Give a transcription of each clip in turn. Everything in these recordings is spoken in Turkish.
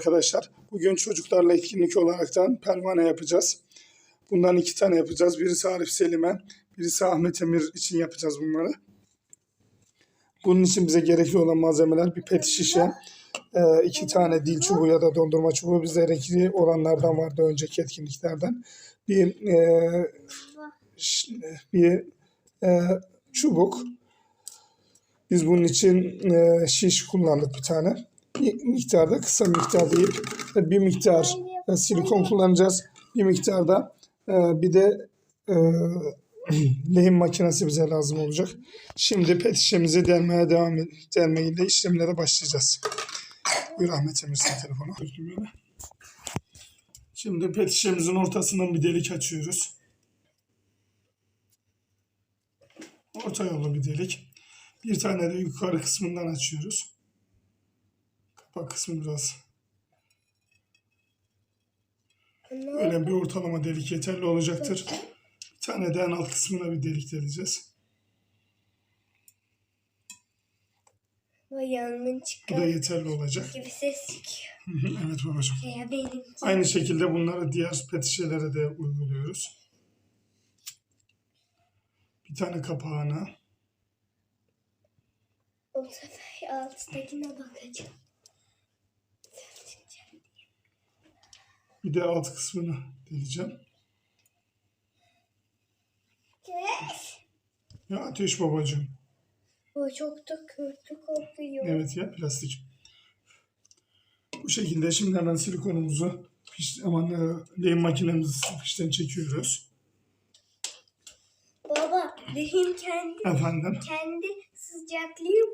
arkadaşlar. Bugün çocuklarla etkinlik olaraktan pervane yapacağız. Bundan iki tane yapacağız. Birisi Arif Selim'e, birisi Ahmet Emir için yapacağız bunları. Bunun için bize gerekli olan malzemeler bir pet şişe, e, iki tane dil çubuğu ya da dondurma çubuğu bize gerekli olanlardan vardı önceki etkinliklerden. Bir e, bir e, çubuk. Biz bunun için şiş kullandık bir tane. Miktarda kısa miktar deyip e, bir miktar e, silikon kullanacağız. Bir miktarda e, bir de lehim makinesi bize lazım olacak. Şimdi pet şişemizi delmeye devam delmeyle işlemlere başlayacağız. Buyur Ahmet Emir sen telefonu. Şimdi pet şişemizin ortasından bir delik açıyoruz. Orta yolu bir delik. Bir tane de yukarı kısmından açıyoruz. Kapak kısmı biraz. Öyle bir ortalama delik yeterli olacaktır. Bir tane de en alt kısmına bir delik deleceğiz. Bu yangın Bu da yeterli olacak. gibi ses çıkıyor. evet babacığım. Ya benim. Aynı şekilde bunları diğer pet şişelere de uyguluyoruz. Bir tane kapağına. O sefer alttakine bakacağım. Bir de alt kısmını deleceğim. Ya ateş babacığım. O çok da kötü kokuyor. Evet ya plastik. Bu şekilde şimdi hemen silikonumuzu piş, aman e, lehim makinemizi fişten çekiyoruz. Baba benim kendi Efendim. kendi sıcaklığım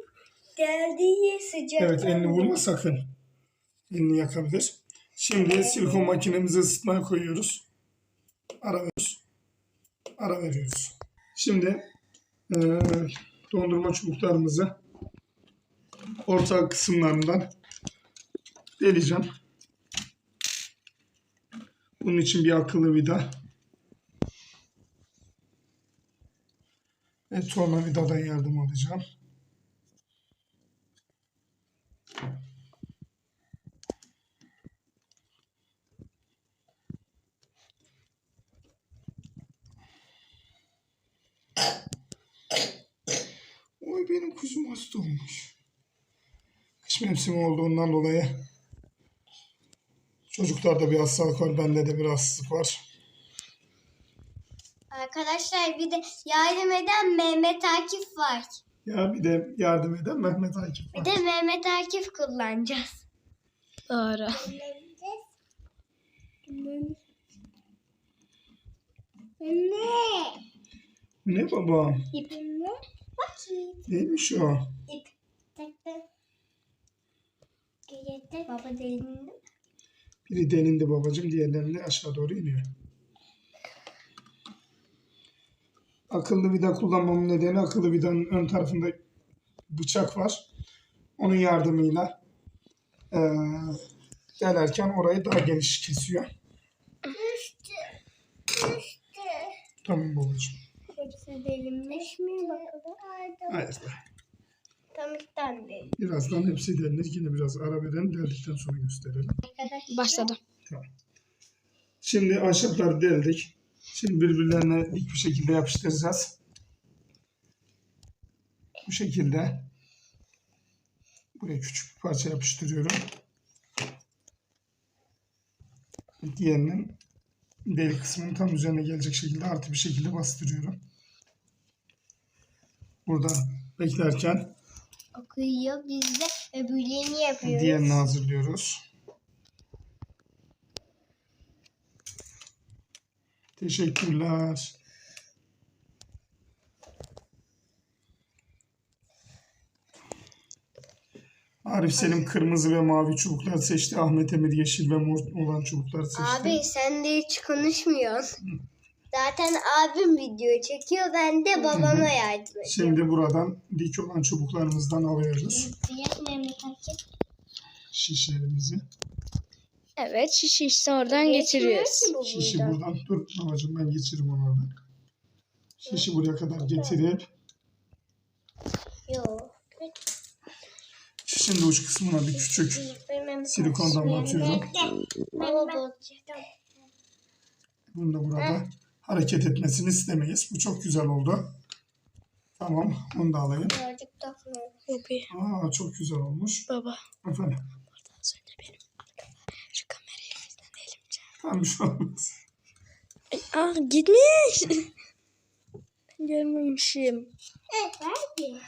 geldiği sıcaklık. Evet elini vurma sakın. Elini yakabilir. Şimdi silikon makinemizi ısıtmaya koyuyoruz. Ara veriyoruz. Ara veriyoruz. Şimdi e, dondurma çubuklarımızı orta kısımlarından deleceğim. Bunun için bir akıllı vida ve tornavidadan yardım alacağım. Oy benim kuzum hasta olmuş. Kış mevsimi olduğundan dolayı çocuklarda bir hastalık var, bende de bir hastalık var. Arkadaşlar bir de yardım eden Mehmet Akif var. Ya bir de yardım eden Mehmet Akif Bir var. de Mehmet Akif kullanacağız. Doğru. Ne? Ne baba? İp. Ne? Bakayım. Neymiş o? İp. Getirdi. Baba delindi. Biri delindi babacığım, diğerleri de aşağı doğru iniyor. Akıllı vida kullanmamın nedeni akıllı vidanın ön tarafında bıçak var. Onun yardımıyla eee delerken orayı daha geniş kesiyor. Düştü. Düştü. Tamam babacığım. Hepsi delinmiş mi bakalım? Hayır. Tam değil. Birazdan hepsi delinir. Yine biraz ara verelim. Deldikten sonra gösterelim. Arkadaşlar. Başladı. Şimdi ahşapları deldik. Şimdi birbirlerine dik bir şekilde yapıştıracağız. Bu şekilde. Buraya küçük bir parça yapıştırıyorum. Diğerinin delik kısmının tam üzerine gelecek şekilde artı bir şekilde bastırıyorum. Burada beklerken Okuyor. Biz de öbürlerini yapıyoruz. diğerini hazırlıyoruz. Teşekkürler. Arif Selim kırmızı ve mavi çubuklar seçti. Ahmet Emir yeşil ve mor olan çubuklar seçti. Abi sen de hiç konuşmuyorsun. Zaten abim video çekiyor. Ben de babama yardım ediyorum. Şimdi buradan dik olan çubuklarımızdan alıyoruz şişlerimizi. Evet şişi işte oradan geçiriyoruz. Şişi buradan. dur babacığım ben geçiririm onu oradan. Şişi buraya kadar getirip Yok. şişin de uç kısmına bir küçük Silikondan batıyorum. Bunu da burada hareket etmesini istemeyiz. Bu çok güzel oldu. Tamam. Bunu da alayım. Birazcık takmıyorum. Ruby. Aa, çok güzel olmuş. Baba. Efendim. Az önce benim şu kamerayı elimden elimce. Tamam bir şey olmaz. Aa gitmiş. Ben Görmemişim. Evet verdi.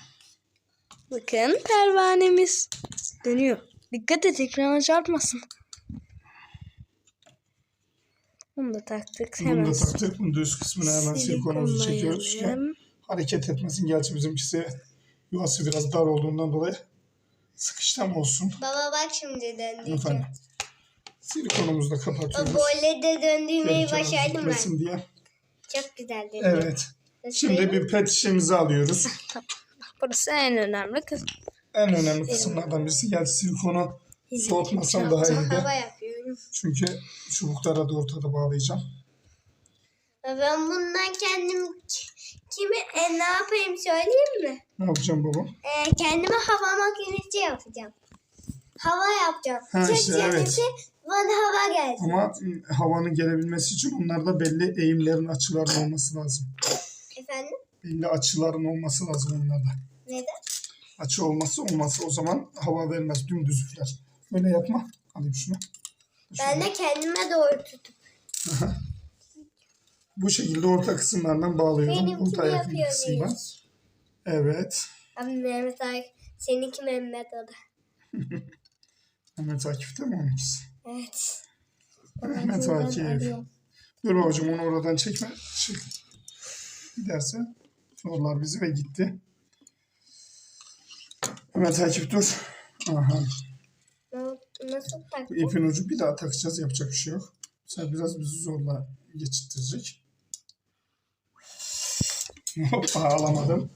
Bakın pervanemiz dönüyor. Dikkat et ekrana çarpmasın. Bunu da taktık. Bunu Hemen da taktık. Bunu da üst kısmına hemen silikonumuzu çekiyoruz ki hareket etmesin. Gerçi bizimkisi yuvası biraz dar olduğundan dolayı sıkıştam olsun. Baba bak şimdi döndüreceğim. Efendim. Silikonumuzu da O kapatıyoruz. böyle de döndürmeyi başardım ben. diye. Çok güzel döndü. Evet. Şimdi bir pet şişemizi alıyoruz. Burası en önemli kısım. En önemli kısımlardan birisi. Gerçi silikonu soğutmasam daha iyiydi. Hava yapıyorum. Çünkü çubuklara da ortada bağlayacağım. Ben bundan kendim ki- kimi e, ne yapayım söyleyeyim mi? Ne yapacağım baba? E, kendime hava makinesi yapacağım. Hava yapacağım. Ha, Çek işte, evet. bana hava gelsin. Ama havanın gelebilmesi için onlarda belli eğimlerin açıların olması lazım. Efendim? Belli açıların olması lazım onlarda. Neden? Açı olması olmazsa o zaman hava vermez dümdüz üfler. Böyle yapma. Alayım şunu. Ben de kendime doğru tutup. Bu şekilde orta kısımlardan bağlıyorum. Benimkini orta yapıyor kısımdan. Evet. Abi Mehmet Akif. Seninki Mehmet adı. Mehmet Akif'te mi onunkisi? Evet. Mehmet Akif. Dur babacığım onu oradan çekme. Çık. Giderse zorlar bizi ve gitti. Mehmet Akif dur. Aha. Na- Nasıl taktın? ipin ucu bir daha takacağız. Yapacak bir şey yok. Sen biraz bizi zorla geçirtecek. Hoppa alamadım.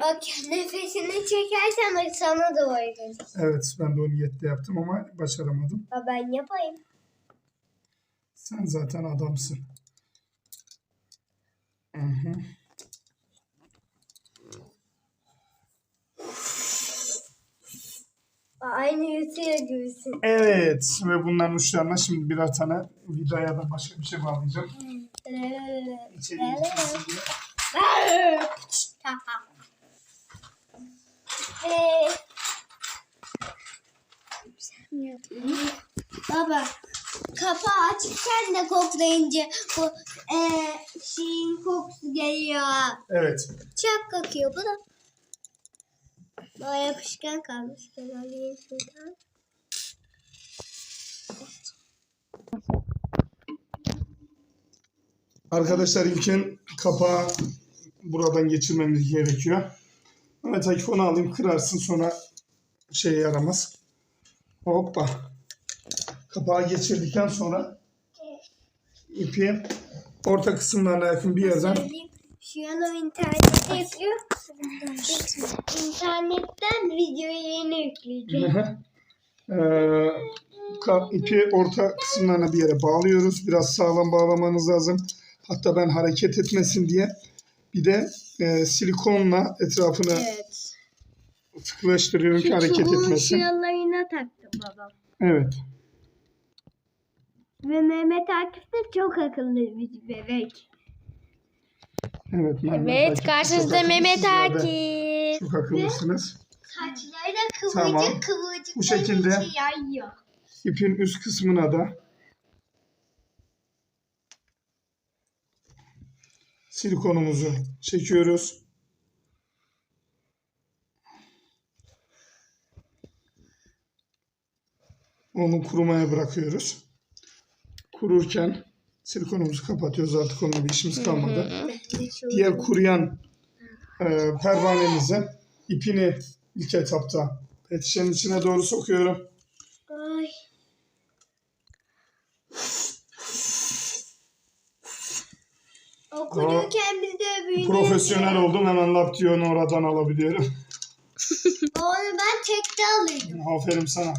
Bak nefesini çekersen sana doğru gelir. Evet ben de o niyetle yaptım ama başaramadım. Ha, ben yapayım. Sen zaten adamsın. Hı hı. Aynı yutuyor gibisin. Evet ve bunların uçlarına şimdi birer tane vidaya da başka bir şey bağlayacağım. İçeriye gitmesin diye. Baba kapağı açıkken de koklayınca bu e, şeyin kokusu geliyor. Evet. Çok kokuyor bu da. Daha yapışkan kalmış. Ben alayım şuradan. Arkadaşlar ilkin kapağı buradan geçirmemiz gerekiyor. Evet Akif onu alayım kırarsın sonra şeye yaramaz. Hoppa. Kapağı geçirdikten sonra ipi orta kısımlarına yakın bir yerden Şu o internette yapıyor. İnternetten videoyu yeni yükleyeceğim. Ee, ipi orta kısımlarına bir yere bağlıyoruz. Biraz sağlam bağlamanız lazım. Hatta ben hareket etmesin diye bir de e, silikonla etrafını Evet. sıkılaştırıyorum ki hareket etmesin. şuralarına taktı babam. Evet. Ve Mehmet Akif de çok akıllı bir bebek. Evet. Mehmet Evet Akif karşınızda çok Mehmet de Akif. Çok akıllısınız. Saçları da kıvırcık Tamam. kıvırcık. Bu şekilde. içi yayıyor. İpin üst kısmına da silikonumuzu çekiyoruz. Onu kurumaya bırakıyoruz. Kururken silikonumuzu kapatıyoruz. Artık onunla bir işimiz kalmadı. Diğer kuruyan e, pervanemize ipini ilk etapta pet şişenin içine doğru sokuyorum. Ay. Biz de öbürünü Profesyonel oldum hemen lap diye onu oradan alabiliyorum. Onu ben tekte alıyordum. Aferin sana.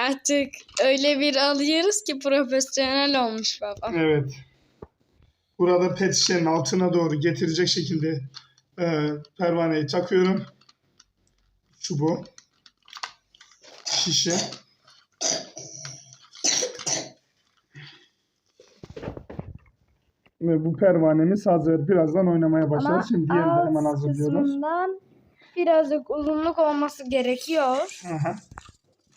Artık öyle bir alıyoruz ki profesyonel olmuş baba. Evet. Burada pet şişenin altına doğru getirecek şekilde e, pervaneyi takıyorum. Çubuğu. şişe. Ve bu pervanemiz hazır. Birazdan oynamaya başlar. Ama Şimdi diğerini de hemen hazırlıyoruz. kısmından birazcık uzunluk olması gerekiyor. Aha.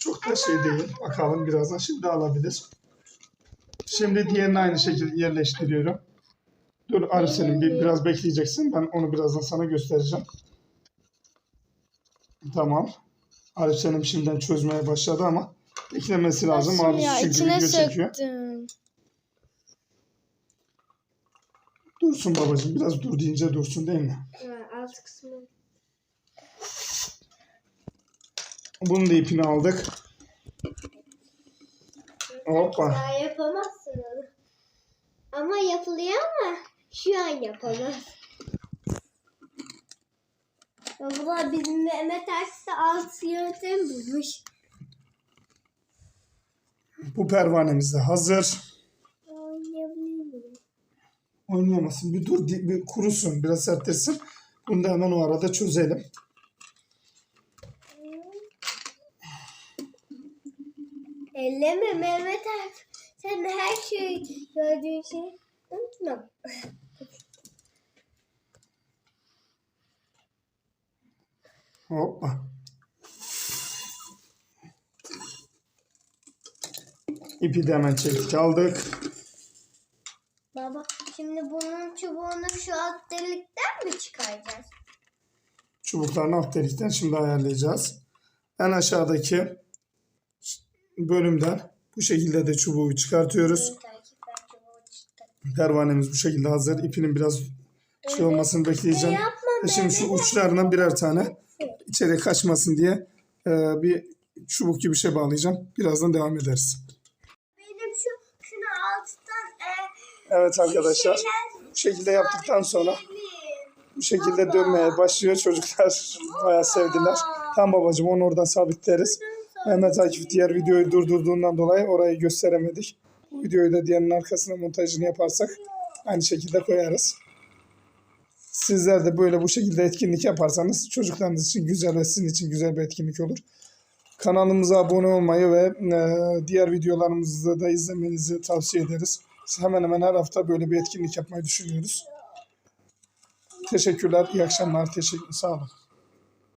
Çok da şey değil. Bakalım birazdan şimdi alabilir. Şimdi diğerini aynı şekilde yerleştiriyorum. Dur Arif senin bir, biraz bekleyeceksin. Ben onu birazdan sana göstereceğim. Tamam. Arif senin şimdiden çözmeye başladı ama beklemesi lazım. Nasıl Abi ya? çünkü İçine video çekiyor. söktüm. Dursun babacığım. Biraz dur deyince dursun değil mi? Alt kısmı. Bunun da ipini aldık. Hoppa. Daha yapamazsın onu. Ama yapılıyor ama şu an yapamaz. Abla bizim Mehmet Aks'ta alt yöntem bulmuş. Bu pervanemiz de hazır. Oynayamasın. Bir dur, bir kurusun, biraz sertleşsin. Bunu da hemen o arada çözelim. Elleme Mehmet Aks. Sen her şey gördüğün şey unutma. Hoppa. İpi de hemen çektik aldık. Baba şimdi bunun çubuğunu şu alt delikten mi çıkaracağız? Çubuklarını alt delikten şimdi ayarlayacağız. En aşağıdaki bölümden bu şekilde de çubuğu çıkartıyoruz. Pervanemiz bu şekilde hazır. İpinin biraz şey olmasını bekleyeceğim. Ve Şimdi şu uçlarından birer tane içeri kaçmasın diye e, bir çubuk gibi bir şey bağlayacağım. Birazdan devam ederiz. Benim şu şunu alttan e, Evet arkadaşlar bu şekilde yaptıktan sonra bu şekilde dönmeye başlıyor. Çocuklar bayağı sevdiler. Tam babacığım onu oradan sabitleriz. Mehmet Akif diğer videoyu durdurduğundan dolayı orayı gösteremedik. Bu videoyu da diğerinin arkasına montajını yaparsak aynı şekilde koyarız. Sizler de böyle bu şekilde etkinlik yaparsanız çocuklarınız için güzel ve sizin için güzel bir etkinlik olur. Kanalımıza abone olmayı ve e, diğer videolarımızı da izlemenizi tavsiye ederiz. Hemen hemen her hafta böyle bir etkinlik yapmayı düşünüyoruz. Teşekkürler, iyi akşamlar, teşekkür, sağ olun.